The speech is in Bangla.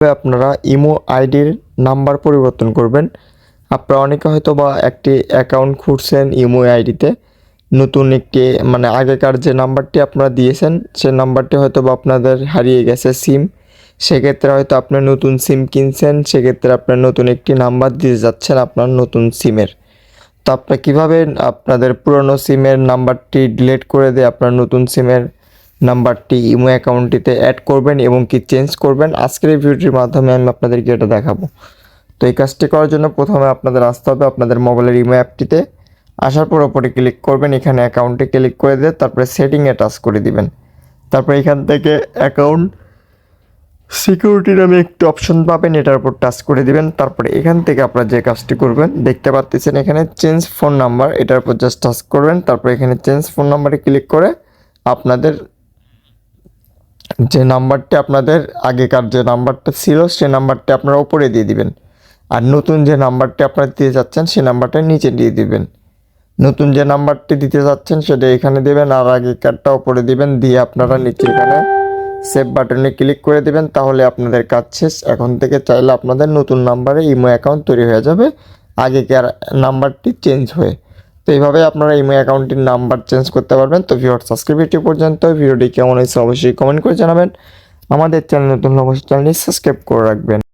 আপনারা ইমো আইডির নাম্বার পরিবর্তন করবেন। আপনারা অনেকে হয়তো বা একটি অ্যাকাউন্ট খুঁজছেন ইমো আইডিতে। নতুন একটি মানে আগেকার যে নাম্বারটি আপনারা দিয়েছেন, সে নাম্বারটি হয়তো বা আপনাদের হারিয়ে গেছে সিম। সেক্ষেত্রে হয়তো আপনি নতুন সিম কিনছেন, সেক্ষেত্রে আপনার নতুন একটি নাম্বার দিতে যাচ্ছেন আপনার নতুন সিমের। তো আপনারা কীভাবে আপনাদের পুরনো সিমের নাম্বারটি ডিলিট করে দিয়ে আপনার নতুন সিমের নাম্বারটি ইমো অ্যাকাউন্টটিতে অ্যাড করবেন এবং কি চেঞ্জ করবেন, আজকের এই ভিডিওটির মাধ্যমে আমি আপনাদেরকে এটা দেখাবো। তো এই কাজটি করার জন্য প্রথমে আপনাদের আসতে হবে আপনাদের মোবাইলের ইমো অ্যাপটিতে। আসার পর ওপরে ক্লিক করবেন, এখানে অ্যাকাউন্টে ক্লিক করে দিয়ে তারপরে সেটিংয়ে টাচ করে দিবেন। তারপরে এখান থেকে অ্যাকাউন্ট সিকিউরিটি নামে একটি অপশন পাবেন, এটার উপর টাচ করে দিবেন। তারপরে এখান থেকে আপনারা যে কাজটি করবেন, দেখতে পাচ্ছেন এখানে চেঞ্জ ফোন নাম্বার এটার উপর জাস্ট টাচ করবেন। তারপরে এখানে চেঞ্জ ফোন নাম্বারে ক্লিক করে আপনাদের যে নাম্বারটি আপনাদের আগেকার যে নাম্বারটা ছিল, সে নাম্বারটি আপনারা উপরে দিয়ে দিবেন। আর নতুন যে নাম্বারটি আপনারা দিতে যাচ্ছেন সে নাম্বারটা নিচে দিয়ে দিবেন। নতুন যে নাম্বারটি দিতে যাচ্ছেন সেটা এখানে দেবেন আর আগেকারটা উপরে দিবেন। দিয়ে আপনারা নিচে এখানে সেভ বাটনে ক্লিক করে দিবেন, তাহলে আপনাদের কাজ শেষ। এখন থেকে চাইলে আপনাদের নতুন নাম্বারে ইমো অ্যাকাউন্ট তৈরি হয়ে যাবে। আগেকার নাম্বারটি চেঞ্জ হয়ে তো এইভাবে আপনারা ইমো অ্যাকাউন্টের নাম্বার চেঞ্জ করতে পারবেন। তো ভিডিওর সাবস্ক্রাইবিটি পর্যন্ত ভিডিওটি কেমন হয়েছে অবশ্যই কমেন্ট করে জানাবেন। আমাদের চ্যানেল নতুন অবশ্যই চ্যানেলটি সাবস্ক্রাইব করে রাখবেন।